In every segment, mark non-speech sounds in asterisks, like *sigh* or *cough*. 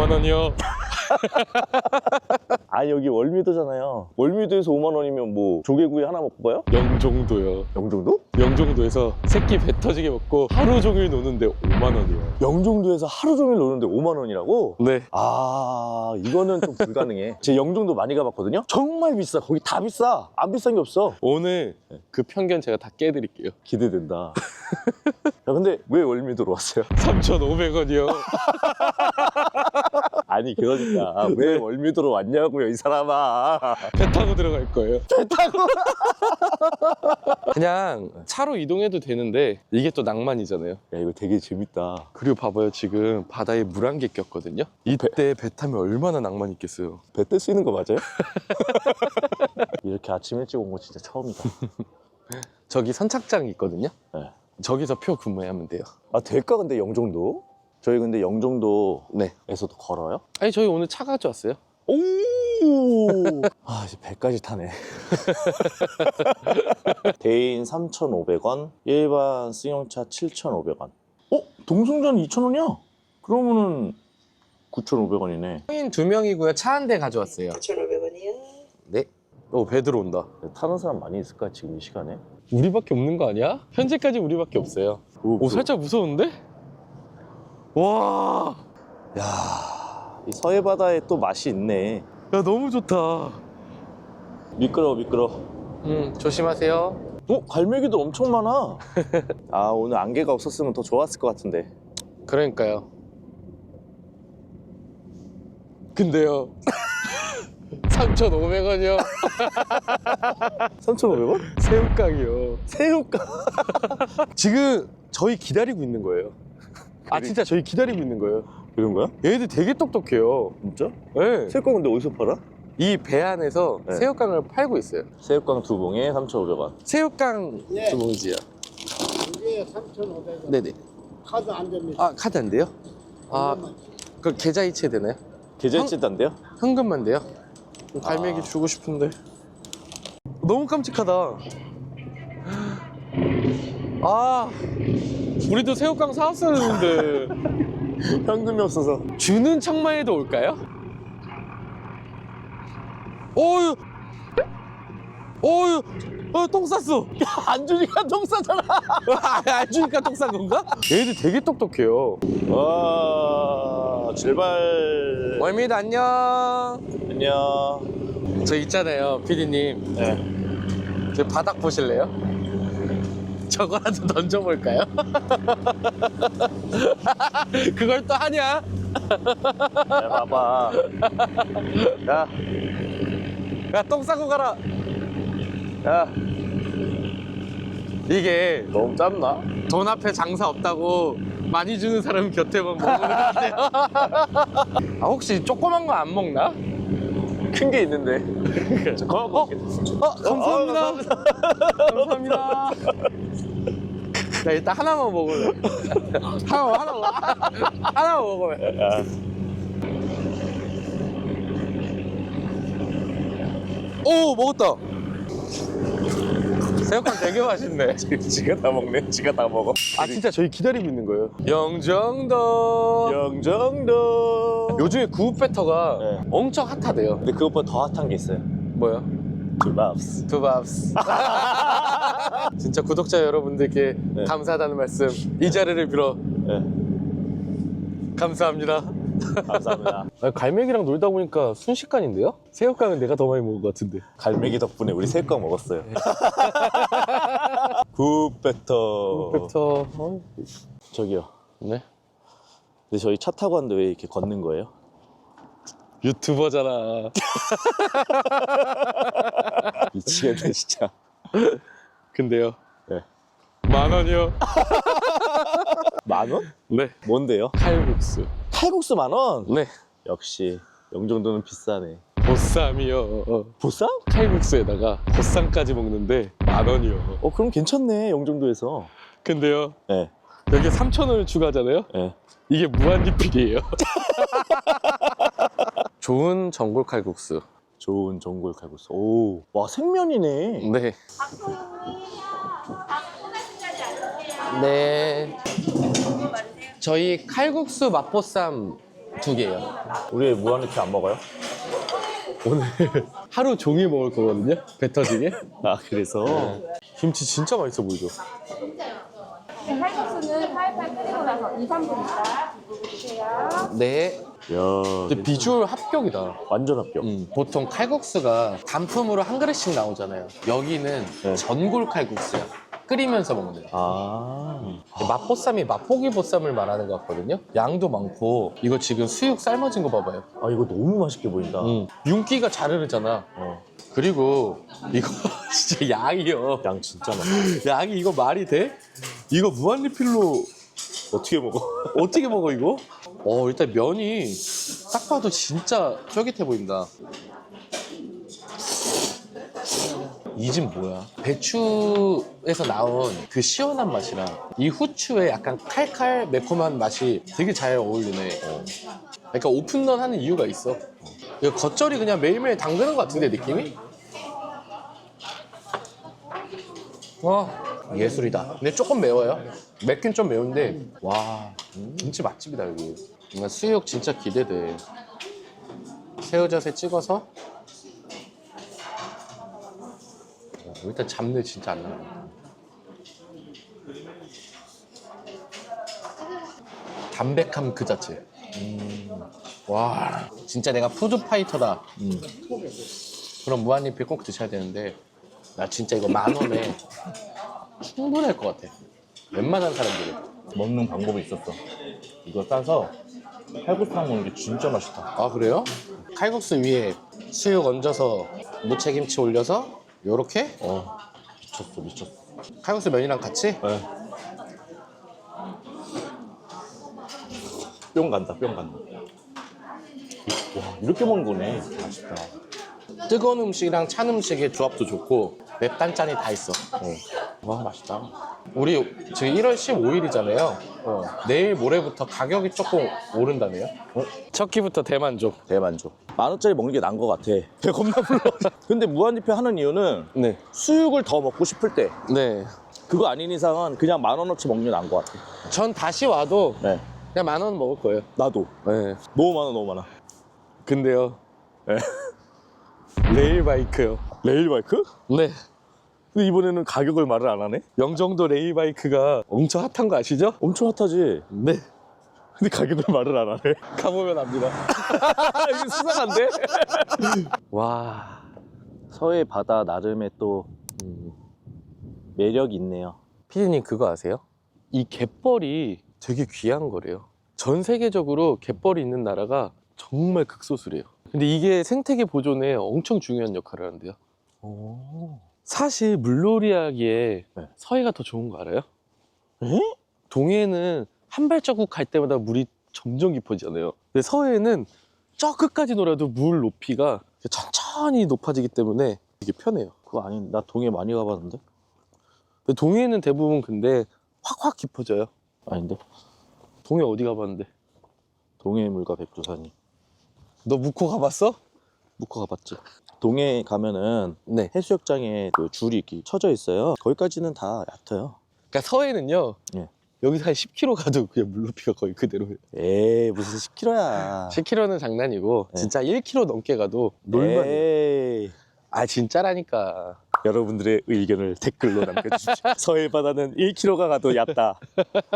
5만 원이요. *laughs* 아 여기 월미도잖아요. 월미도에서 5만 원이면 뭐 조개구이 하나 먹고 가요? 영종도요. 영종도? 영종도에서 새끼 배 터지게 먹고 하루 종일 노는데 5만 원이요. 영종도에서 하루 종일 노는데 5만 원이라고? 네. 아 이거는 좀 불가능해. *laughs* 제 영종도 많이 가봤거든요. 정말 비싸. 거기 다 비싸. 안 비싼 게 없어. 오늘 그 편견 제가 다 깨드릴게요. 기대된다. 야 근데 왜 월미도로 왔어요? 3,500원이요. *laughs* 아니 그러니까 왜 월미도로 왔냐고요 이 사람아. 배 타고 들어갈 거예요. 배 타고. *laughs* 그냥 차로 이동해도 되는데 이게 또 낭만이잖아요. 야 이거 되게 재밌다. 그리고 봐봐요. 지금 바다에 물 한 개 꼈거든요. 이때 배 타면 얼마나 낭만 있겠어요. 배 뜰 수 있는 거 맞아요? *laughs* 이렇게 아침 일찍 온 거 진짜 처음이다. 저기 선착장 있거든요. 네. 저기서 표 구매하면 돼요. 아 될까 근데 영종도? 저희 근데 영종도에서도 네. 걸어요? 아니 저희 오늘 차 가져왔어요. 오! *laughs* 아 이제 배까지 타네. *laughs* 대인 3,500원, 일반 승용차 7,500원. 어? 동승전 2,000원이야? 그러면은 9,500원이네. 성인 두 명이고요. 차 한 대 가져왔어요. 9,500원이요. 네. 오, 배 들어온다. 타는 사람 많이 있을까 지금 이 시간에? 우리밖에 없는 거 아니야? 현재까지 우리밖에 없어요. 오, 살짝 무서운데? 와, 야, 이 서해 바다에 또 맛이 있네. 야 너무 좋다. 미끄러워 미끄러워. 음, 조심하세요. 어? 갈매기도 엄청 많아. *laughs* 아 오늘 안개가 없었으면 더 좋았을 것 같은데. 그러니까요. 근데요. *laughs* 3,500원이요. 3,500원? *laughs* 새우깡이요. 새우깡. 지금 저희 기다리고 있는 거예요. 아 진짜 저희 기다리고 있는 거예요. 그런 거야? 얘들 되게 똑똑해요. 진짜? 네. 새우깡 근데 어디서 팔아? 이 배 안에서 네. 새우깡을 팔고 있어요. 새우깡 두 봉에 3,500원. 새우깡 네. 두 봉지요. 이게 3,500원. 네네. 카드 안 됩니다. 아 카드 안 돼요? 아, 그 계좌 이체 되나요? 계좌 이체단데요? 현금만 돼요? 갈매기 아. 주고 싶은데. 너무 깜찍하다. 아, 우리도 새우깡 사왔어야 했는데. *laughs* 현금이 없어서. 주는 척만 해도 올까요? 어유, 어유, 어, 똥 쌌어. *laughs* 안 주니까 똥 싸잖아. *laughs* 안 주니까 똥 싼 건가? 얘들 되게 똑똑해요. 와, 출발. 월미도 안녕. 안녕. 저 있잖아요, 피디님. 네. 저 바닥 보실래요? 저거라도 던져볼까요? *laughs* 그걸 또 하냐? 야, 봐봐. 야, 야, 똥 싸고 가라. 야. 이게 너무 짧나? 돈 앞에 장사 없다고 많이 주는 사람 곁에만 먹는 것 같아요. 아, 혹시 조그만 거 안 먹나? 큰 게 있는데. 어, 어, 어, 감사합니다. 감사합니다. 나 일단 하나만 먹을래. 하나만, 하나만. 하나만. 야, 오, 먹었다. 새우깡 되게 맛있네. *laughs* 지가 다 먹네. 지가 다 먹어. 아, 진짜 저희 기다리고 있는 거예요. 영정도. 영정도. 요즘에 구우배터가 네. 엄청 핫하대요. 근데 그것보다 더 핫한 게 있어요. 뭐요? 굴밥스. 두밥스. *laughs* 진짜 구독자 여러분들께 네. 감사하다는 말씀 이 자리를 빌어 네, 감사합니다. 감사합니다. *laughs* 아, 갈매기랑 놀다 보니까 순식간인데요? 새우깡은 내가 더 많이 먹은 것 같은데. 갈매기 덕분에 우리 새우깡 먹었어요. *laughs* 굿배터. 벡터. 어? 저기요. 네. 근데 저희 차 타고 왔는데 왜 이렇게 걷는 거예요? 유튜버잖아. *laughs* 미치겠네 진짜. 근데요. 네. 만 원이요. 만 원? 네. 뭔데요? 칼국수. 칼국수 만 원? 네. 역시 영종도는 비싸네. 보쌈이요. 어. 보쌈? 칼국수에다가 보쌈까지 먹는데 만 원이요. 어 그럼 괜찮네 영종도에서. 근데요. 네. 여기 3천 원을 추가하잖아요. 네. 이게 무한 리필이에요. *laughs* 좋은 전골 칼국수. 좋은 전골 칼국수. 오, 와 생면이네. 네. 네. 저희 칼국수 맛보쌈 두 개요. 우리 무한리필 안 먹어요? 오늘 *laughs* 하루 종일 먹을 거거든요. 배 터지게. 아 그래서 김치 진짜 맛있어 보이죠? 네, 칼국수는 팔팔 끓이고 나서 2, 3분 있다 불고 드세요. 네. 야 근데 비주얼 합격이다. 완전 합격. 음, 보통 칼국수가 단품으로 한 그릇씩 나오잖아요. 여기는 네. 전골 칼국수야. 끓이면서 먹는. 아 맛보쌈이 맛보기 보쌈을 말하는 것 같거든요. 양도 많고 이거 지금 수육 삶아진 거 봐봐요. 아 이거 너무 맛있게 보인다. 음, 윤기가 잘 흐르잖아. 어, 그리고 이거 *laughs* 진짜 양이요. 양 진짜 많아. *laughs* 양이 이거 말이 돼? 이거 무한리필로 어떻게 먹어? *laughs* 어떻게 먹어 이거? 어 일단 면이 딱 봐도 진짜 쫄깃해 보인다. 이 집 뭐야? 배추에서 나온 그 시원한 맛이랑 이 후추의 약간 칼칼 매콤한 맛이 되게 잘 어울리네. 어. 그러니까 오픈런 하는 이유가 있어. 이거 겉절이 그냥 매일매일 담그는 것 같은데 느낌이? 와 예술이다. 근데 조금 매워요. 맵긴 좀 매운데 와 김치 맛집이다 여기. 뭔가 수육 진짜 기대돼. 새우젓에 찍어서 어, 일단 잡내 진짜 안 나. 담백함 그 자체. 음. 와 진짜 내가 푸드 파이터다. 음. 그럼 무한리필 꼭 드셔야 되는데 나 진짜 이거 만 원에 충분할 것 같아. 웬만한 사람들은. 먹는 방법이 있었어. 이거 싸서 칼국수랑 먹는 게 진짜 맛있다. 아 그래요? 칼국수 위에 수육 얹어서 무채김치 올려서 요렇게 어 미쳤어 미쳤어. 칼국수 면이랑 같이 네. 뿅 간다 뿅 간다. 와 이렇게 먹는 거네. 맛있다. 뜨거운 음식이랑 찬 음식의 조합도 좋고 맵 단짠이 다 있어. 와 맛있다. 우리 지금 1월 15일이잖아요. 내일 모레부터 가격이 조금 오른다네요. 첫 끼부터 대만족. 대만족. 만 원짜리 먹는 게 나은 것 같아. 배 겁나 불러. *laughs* 근데 무한리필 하는 이유는 네. 수육을 더 먹고 싶을 때 네. 그거 아닌 이상은 그냥 만 원어치 먹는 게 나은 것 같아. 전 다시 와도 네. 그냥 만 원 먹을 거예요. 나도 네. 너무 많아 너무 많아. 근데요. 네. *laughs* 레일 바이크요. 레일 바이크? 네. 근데 이번에는 가격을 말을 안 하네? 영종도 레일 바이크가 엄청 핫한 거 아시죠? 엄청 핫하지. 네. 근데 가격을 말을 안 하네. *laughs* 가보면 압니다. *laughs* 이게 수상한데? *laughs* 와. 서해 바다 나름의 또 음, 매력이 있네요. 피디님 그거 아세요? 이 갯벌이 되게 귀한 거래요. 전 세계적으로 갯벌이 있는 나라가 정말 극소수래요. 근데 이게 생태계 보존에 엄청 중요한 역할을 하는데요. 사실 물놀이 하기에 네. 서해가 더 좋은 거 알아요? 에? 동해는 한 발자국 갈 때마다 물이 점점 깊어지잖아요. 근데 서해는 저 끝까지 놀아도 물 높이가 천천히 높아지기 때문에 되게 편해요. 그거 아니, 나 동해 많이 가봤는데? 근데 동해는 대부분 근데 확확 깊어져요. 아닌데? 동해 어디 가봤는데? 동해 물과 백두산이. 너 묵호 가봤어? 묵고 가봤지. 동해 가면은 네. 해수욕장에 그 줄이 이렇게 쳐져 있어요. 거기까지는 다 얕아요. 그러니까 서해는요. 예. 여기서 한 10km 가도 그냥 물 높이가 거의 그대로예요. 에이, 무슨 10km야. 10km는 장난이고 네. 진짜 1km 넘게 가도 놀만. 에이. 아 진짜라니까. 여러분들의 의견을 댓글로 남겨주십시오. *laughs* 서해 바다는 1km가 가도 얕다.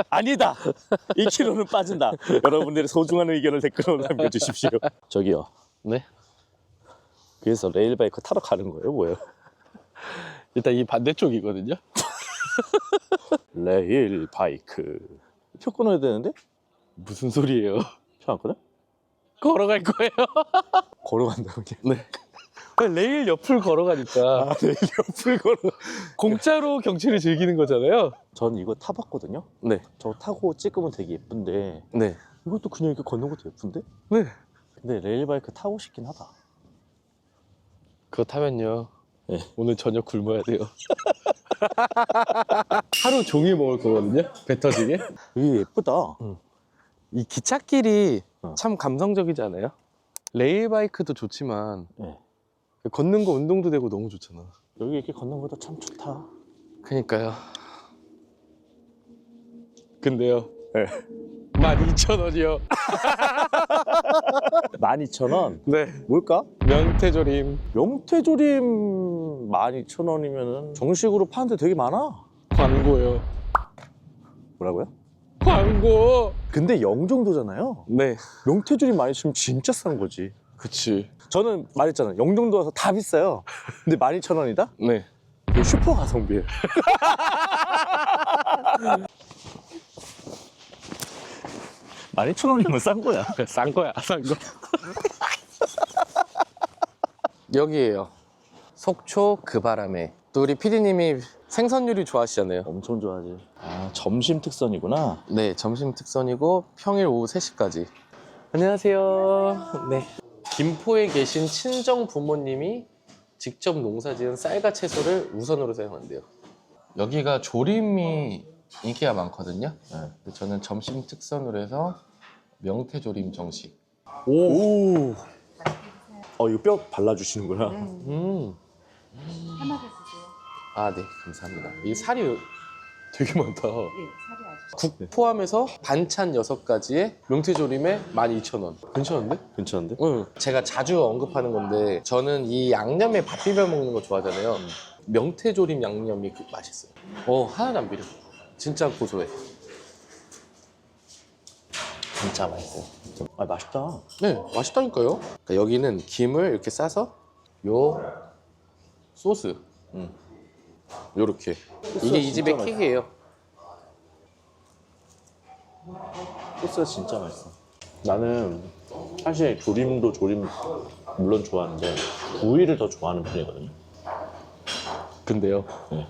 아니다. 1km는 빠진다. 여러분들의 소중한 의견을 댓글로 남겨주십시오. *laughs* 저기요. 네. 그래서 레일바이크 타러 가는 거예요, 뭐예요? *laughs* 일단 이 반대쪽이거든요. *laughs* 레일바이크. 표 끊어야 되는데? 무슨 소리예요? 표안 끊어? 걸어갈 거예요. *laughs* 걸어간다고 그냥. 네. 레일 옆을 걸어가니까 아, 레일 옆을 걸어. 공짜로 경치를 즐기는 거잖아요. 전 이거 타봤거든요. 네. 저 타고 찍으면 되게 예쁜데 네. 이것도 그냥 이렇게 걷는 것도 예쁜데? 네. 근데 레일바이크 타고 싶긴 하다. 그거 타면요. 네. 오늘 저녁 굶어야 돼요. *laughs* 하루 종일 먹을 거거든요. 배 터지게. 이게 예쁘다. 이 기찻길이 어. 참 감성적이지 않아요? 레일바이크도 좋지만 네. 걷는 거 운동도 되고 너무 좋잖아. 여기 이렇게 걷는 것도 참 좋다. 그니까요. 근데요. 네. 12,000원이요. 12,000원? *laughs* 네. 뭘까? 명태조림. 명태조림 12,000원이면은 정식으로 파는데 되게 많아. 광고요. 뭐라고요? 광고. 근데 영종도잖아요. 네. 명태조림 많이 주면 진짜 싼 거지. 그치. 저는 말했잖아요. 영종도 와서 다 비싸요. 근데 12,000원이다? 네. 이거 슈퍼 가성비예요. *laughs* 만 이천 원이면 싼 거야. *laughs* 싼 거야, 싼 거. *laughs* 여기에요. 속초 그 바람에. 또 우리 피디님이 생선 요리 좋아하시잖아요. 엄청 좋아하지. 아 점심 특선이구나. 네, 점심 특선이고 평일 오후 3시까지. 안녕하세요. 네. 김포에 계신 친정 부모님이 직접 농사 지은 쌀과 채소를 우선으로 사용한대요. 여기가 조림이 인기가 많거든요. 네. 근데 저는 점심 특선으로 해서 명태조림 정식. 오. 어 이거 뼈 발라주시는구나. 음. 하나 더 주세요. 아, 네, 감사합니다. 이 살이 되게 많다. 네, 살이 아주. 국 포함해서 반찬 6가지에 명태조림에 12,000원. 괜찮은데? 괜찮은데? 응. 제가 자주 언급하는 건데 저는 이 양념에 밥 비벼 먹는 거 좋아하잖아요. 명태조림 양념이 그 맛있어요. 어, 하나도 안 비려. 진짜 고소해. 진짜 맛있어요. 아 맛있다. 네, 맛있다니까요. 그러니까 여기는 김을 이렇게 싸서 요 소스, 음. 요렇게. 이게 이 집의 진짜 킥이에요. 소스가 진짜 맛있어. 나는 사실 조림도 조림 물론 좋아하는데 구이를 더 좋아하는 편이거든요. 근데요. 네.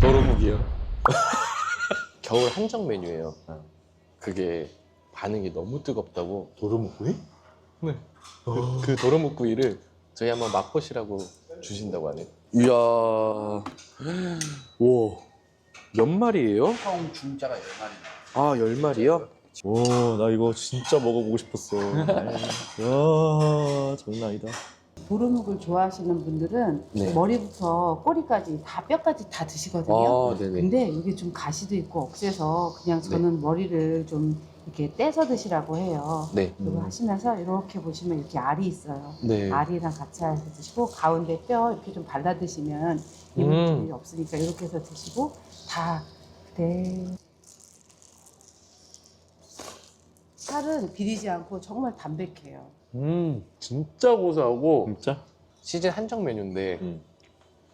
도루묵이요. *laughs* 겨울 한정 메뉴예요. 네. 그게 반응이 너무 뜨겁다고. 도루묵구이? 네. 그, 그 도루묵구이를 저희 한번 맛보시라고 주신다고 하네요. 이야. 와. 몇 마리예요? 총 중자가 10마리. 아, 열 마리요? 오, 나 이거 진짜 먹어보고 싶었어. 이야, *laughs* 장난 아니다. 도루묵을 좋아하시는 분들은 네. 머리부터 꼬리까지 다 뼈까지 다 드시거든요. 아, 네네. 근데 이게 좀 가시도 있고 억세서 그냥 저는 머리를 좀 이렇게 떼서 드시라고 해요. 네. 그거 하시면서 이렇게 보시면 이렇게 알이 있어요. 네. 알이랑 같이 해서 드시고 가운데 뼈 이렇게 좀 발라 드시면 음. 이물질이 없으니까 이렇게 해서 드시고 다 네. 살은 비리지 않고 정말 담백해요. 음, 진짜 고소하고 진짜? 시즌 한정 메뉴인데 음.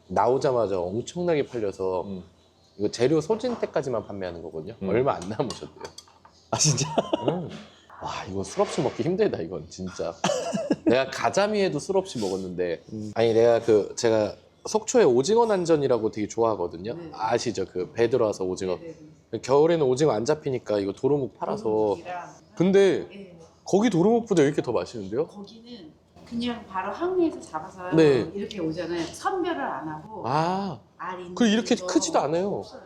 나오자마자 엄청나게 팔려서 음. 이거 재료 소진 때까지만 판매하는 거거든요. 음. 얼마 안 남으셨대요. *laughs* 아 진짜? 음. 와 이거 술 없이 먹기 힘들다 이건 진짜. *laughs* 내가 가자미에도 술 없이 먹었는데 음. 아니 내가 그 제가 속초에 오징어 난전이라고 되게 좋아하거든요. 네. 아시죠? 그 배 들어와서 오징어. 네네. 겨울에는 오징어 안 잡히니까 이거 도루묵 팔아서. 근데 네. 거기 도루묵보다 이렇게 더 맛있는데요? 거기는 그냥 바로 항리에서 잡아서 네. 이렇게 오잖아요. 선별을 안 하고 아, 알이 그 이렇게 거 크지도 않아요. 없어요.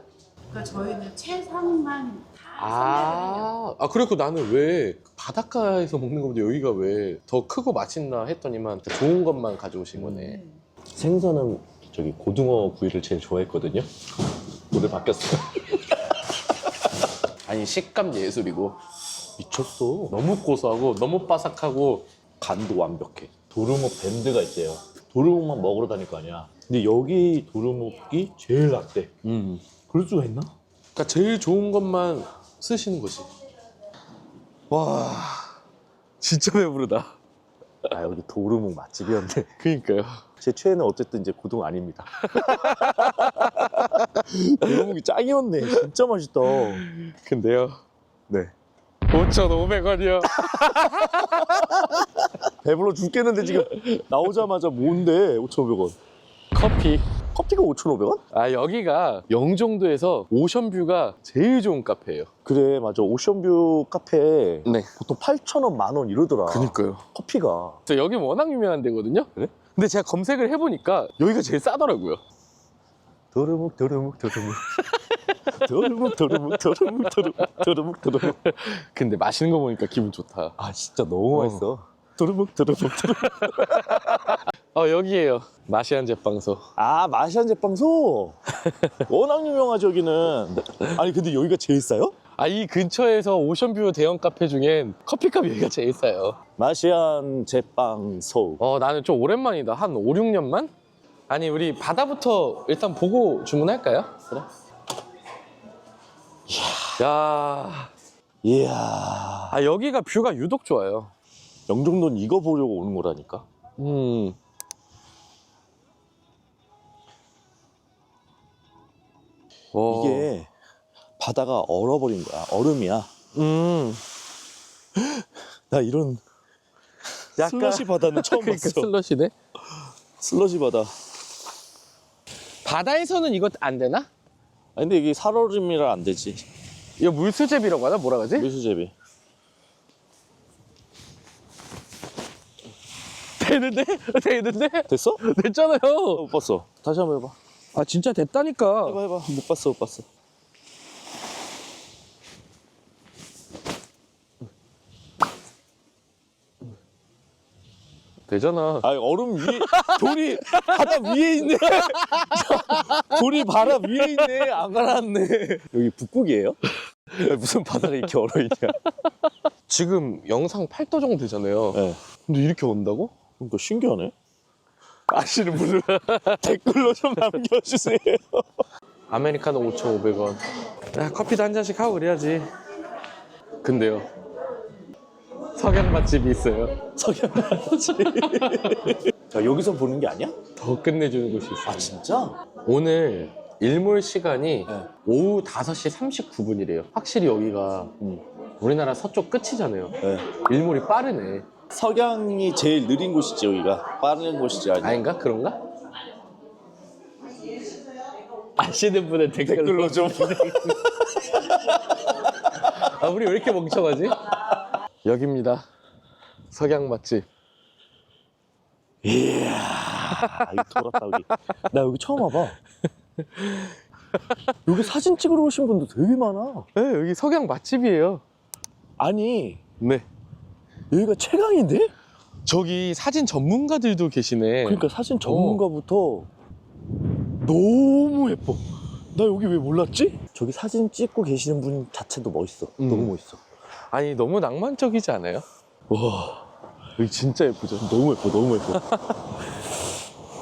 그러니까 저희는 최상만 다 아, 아 그리고 나는 왜 바닷가에서 먹는 것보다 여기가 왜 더 크고 맛있나 했더니만 더 좋은 것만 가져오신 거네. 네. 생선은 저기 고등어 구이를 제일 좋아했거든요. 오늘 바뀌었어요. *laughs* 아니 식감 예술이고 미쳤어. 너무 고소하고 너무 바삭하고 간도 완벽해. 도루묵 밴드가 있대요. 도루묵만 먹으러 다닐 거 아니야. 근데 여기 도루묵이 제일 낫대. 음. 그럴 수가 있나? 그러니까 제일 좋은 것만 쓰시는 거지. 와, 진짜 배부르다. 아 여기 도루묵 맛집이었네. 그니까요. 제 최애는 어쨌든 이제 고등 아닙니다. *laughs* 도루묵이 짱이었네. 진짜 맛있다. 근데요. 네. 5,500원이요. *laughs* 배불러 죽겠는데 지금 나오자마자 뭔데 5,500원. 커피. 커피가 5,500원? 아, 여기가 영종도에서 오션뷰가 제일 좋은 카페예요. 그래 맞아 오션뷰 카페 네. 보통 8,000원 만 원 이러더라. 그니까요. 커피가. 저 여기 워낙 유명한 데거든요. 그래? 근데 제가 검색을 해보니까 여기가 제일 싸더라고요. 도루묵 도루묵 도루묵 도루묵 도루묵 도루묵 도루묵 도루묵 도루묵 근데 마시는 거 보니까 기분 좋다. 아 진짜 너무 어. 맛있어 도루묵 도루묵 도루묵 어, 여기에요. 마시안 제빵소. 아 마시안 제빵소 *laughs* 워낙 유명하죠 여기는 아니 근데 여기가 제일 싸요? 아, 이 근처에서 오션뷰 대형 카페 중엔 커피값 여기가 제일 싸요. 마시안 제빵소. 어, 나는 좀 오랜만이다. 한 5, 6년만? 아니, 우리 바다부터 일단 보고 주문할까요? 그래. 야, 이야. 아, 여기가 뷰가 유독 좋아요. 영종도는 이거 보려고 오는 거라니까. 음. 와. 이게 바다가 얼어버린 거야. 얼음이야. 음. *gasps* 나 이런 약간- 슬러시 바다는 처음 그러니까 봤어. 슬러시네. 슬러시 바다. 바다에서는 이거 안 되나? 아 근데 이게 살얼음이라 안 되지. 이거 물수제비라고 하나? 뭐라 그러지? 미수제비. *laughs* 되는데? *laughs* 되는데? 됐어? *laughs* 됐잖아요. 못 봤어. 다시 한번 해봐. 아 진짜 됐다니까. 해봐 해봐. 못 봤어 못 봤어. 되잖아. 아 얼음 위에 돌이 바다 위에 있네. *laughs* 돌이 바다 위에 있네. 안 가라앉네. 여기 북극이에요? 무슨 바다가 이렇게 얼어 있냐? 지금 영상 8도 정도 되잖아요. 네. 근데 이렇게 온다고? 그러니까 신기하네. 아시는 분은 댓글로 좀 남겨주세요. 아메리카노 5,500원. 야, 커피도 한 잔씩 하고 그래야지. 근데요. 석양 맛집이 있어요. 석양 맛집. 자 여기서 보는 게 아니야? 더 끝내주는 곳이 있어요. 아 진짜? 오늘 일몰 시간이 네. 오후 5시 39분이래요. 확실히 여기가 음. 우리나라 서쪽 끝이잖아요. 네. 일몰이 빠르네. 석양이 제일 느린 곳이지 여기가 빠른 곳이지 아니 아닌가? 그런가? 아시는 분은 댓글로, 좀 *laughs* 아, 우리 왜 이렇게 멍청하지? 여기입니다. 석양 맛집. 이야 이거 돌았다 여기 나 여기 처음 와봐 여기 사진 찍으러 오신 분도 되게 많아 네, 여기 석양 맛집이에요. 아니 네. 여기가 최강인데? 저기 사진 전문가들도 계시네. 그러니까 사진 전문가부터 너무 예뻐 나 여기 왜 몰랐지? 저기 사진 찍고 계시는 분 자체도 멋있어 음. 너무 멋있어 아니, 너무 낭만적이지 않아요? 와 여기 진짜 예쁘죠? 너무 예뻐 너무 예뻐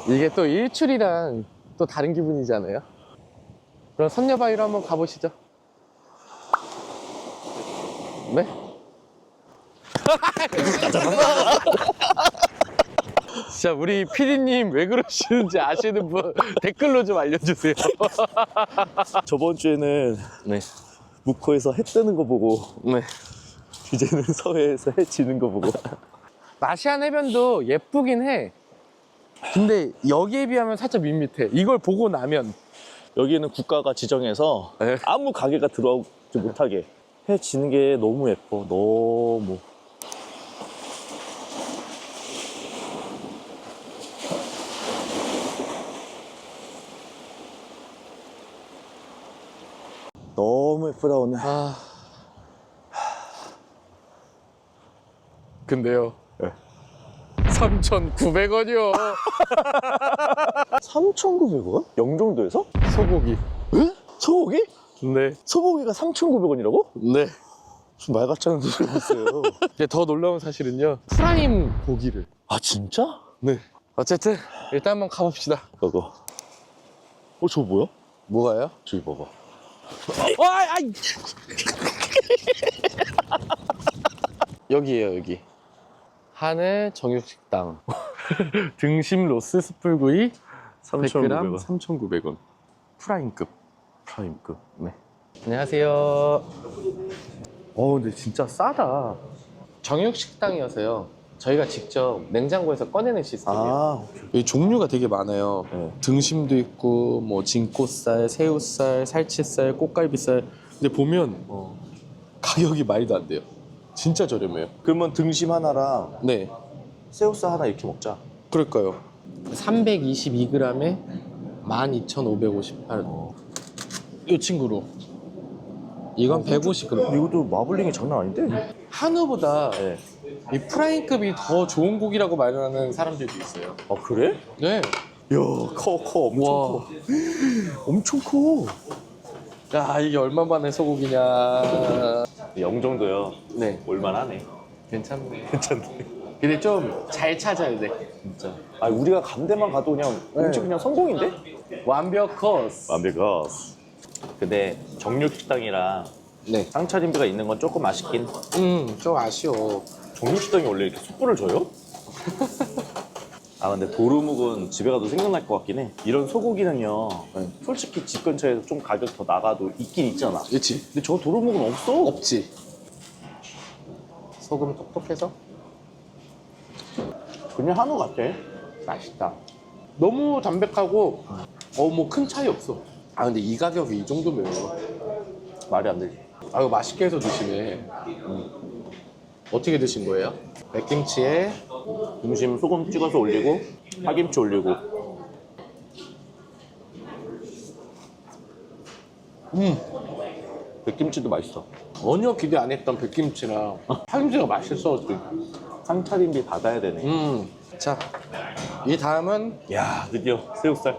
*laughs* 이게 또 일출이랑 또 다른 기분이잖아요. 그럼 선녀바위로 한번 가보시죠. 네? *laughs* 진짜 우리 피디님 왜 그러시는지 아시는 분 댓글로 좀 알려주세요. 저번 주에는 네. 묵호에서 해 뜨는 거 보고 네. 이제는 *laughs* 서해에서 해 지는 거 보고 마시안 해변도 예쁘긴 해. 근데 여기에 비하면 살짝 밋밋해. 이걸 보고 나면 여기는 국가가 지정해서 네. 아무 가게가 들어오지 못하게 해 지는 게 너무 예뻐 너무 너무 예쁘다 오늘 아. 근데요. 네. 3,900원이요. 3,900원? 영종도에서? 소고기. 에? 소고기? 네. 소고기가 3,900원이라고? 네. 무슨 말 같지 않은 소리를 했어요 *laughs* 이제 더 놀라운 사실은요. 프라임 고기를. 아 진짜? 네. 어쨌든 일단 한번 가봅시다. 그거 어 저거 뭐야? 뭐가요? 저기 봐봐 와, 아이. *laughs* 여기에요, 여기. 하늘 정육식당. *laughs* 등심 로스 숯불구이 100g 3,900원. 프라임급. 프라임급 네. 안녕하세요. 어, 근데 진짜 싸다. 정육식당이어서요. 저희가 직접 냉장고에서 꺼내는 시스템이에요. 아 종류가 되게 많아요. 네. 등심도 있고, 뭐 진꽃살, 새우살, 살치살, 꽃갈비살. 근데 보면 어. 가격이 말도 안 돼요. 진짜 저렴해요. 그러면 등심 하나랑 네, 새우살 하나 이렇게 먹자 그럴까요? 322g에 12,558. 이 친구로. 이건 150g. 이것도 마블링이 장난 아닌데? 한우보다 네. 이 프라임급이 더 좋은 고기라고 말하는 사람들도 있어요. 아 그래? 네. 야, 커, 커, 엄청 와. 커. 엄청 커. 야 이게 얼마 만에 소고기냐. 영정도요. 네, 올만하네. 괜찮네. 괜찮네. 근데 좀 잘 찾아야 돼. 진짜. 아 우리가 감대만 가도 그냥 음식 그냥 성공인데? 완벽 코스. 완벽하스. 근데 정육 식당이랑 네. 상차림비가 있는 건 조금 아쉽긴. 음, 좀 아쉬워. 정육 식당이 원래 이렇게 숯불을 줘요? *laughs* 아 근데 도루묵은 집에 가도 생각날 것 같긴 해. 이런 소고기는요. 솔직히 집 근처에서 좀 가격 더 나가도 있긴 있잖아. 그렇지. 근데 저 도루묵은 없어. 없지. 소금 톡톡해서 그냥 한우 같아. 맛있다. 너무 담백하고 어 뭐 큰 차이 없어. 아 근데 이 가격에 이 정도면 말이 안 되지. 아 이거 맛있게 해서 드시네. 어떻게 드신 거예요? 백김치에 중심 소금 찍어서 올리고 파김치 올리고 음 백김치도 맛있어. 전혀 기대 안 했던 백김치랑 파김치가 맛있어. 상차림비 받아야 되네. 음. 자, 이 다음은 야 드디어 새우살.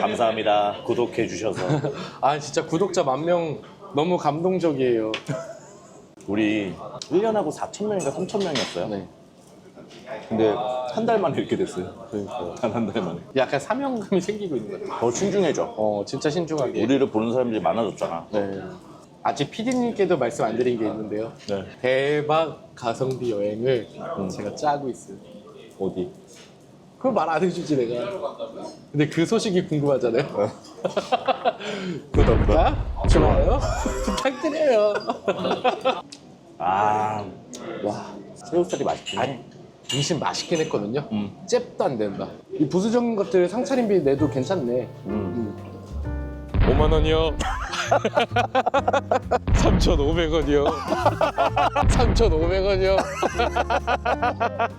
감사합니다. 구독해 주셔서 *laughs* 아 진짜 구독자 만 명 너무 감동적이에요. 우리 1년하고 4천 명인가 3천 명이었어요. 네. 근데 한 달 만에 이렇게 됐어요. 그러니까 단 한 달 만에. 약간 사명감이 생기고 있는 것 같아요. 더 신중해져. 어, 진짜 신중하게. 우리를 보는 사람들이 많아졌잖아. 네. 아직 PD님께도 말씀 안 드린 게 있는데요. 네. 대박 가성비 여행을 제가 짜고 있어요. 어디? 그걸 말 안 해주지 내가. 근데 그 소식이 궁금하잖아요. *laughs* 구독과 좋아요 *laughs* 부탁드려요. *laughs* 아, 와, 새우살이 맛있긴 해. 아니 등심 맛있긴 했거든요. 음. 잽도 안 된다. 이 부수적인 것들 상차림비 내도 괜찮네. 음. 5만 원이요. 3,500원이요. 3,500원이요.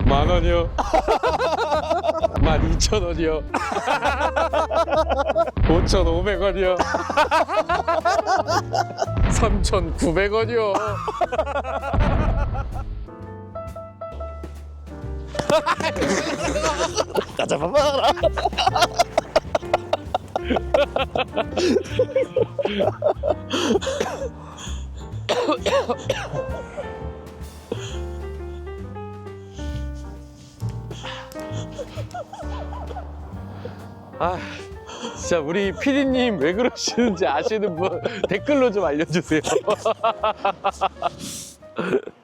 만 원이요. 12,000원이요. 5,500원이요. 3,900원이요. *laughs* 가자봐봐라. 아, 진짜 우리 PD님 왜 그러시는지 아시는 분 댓글로 좀 알려주세요. *laughs*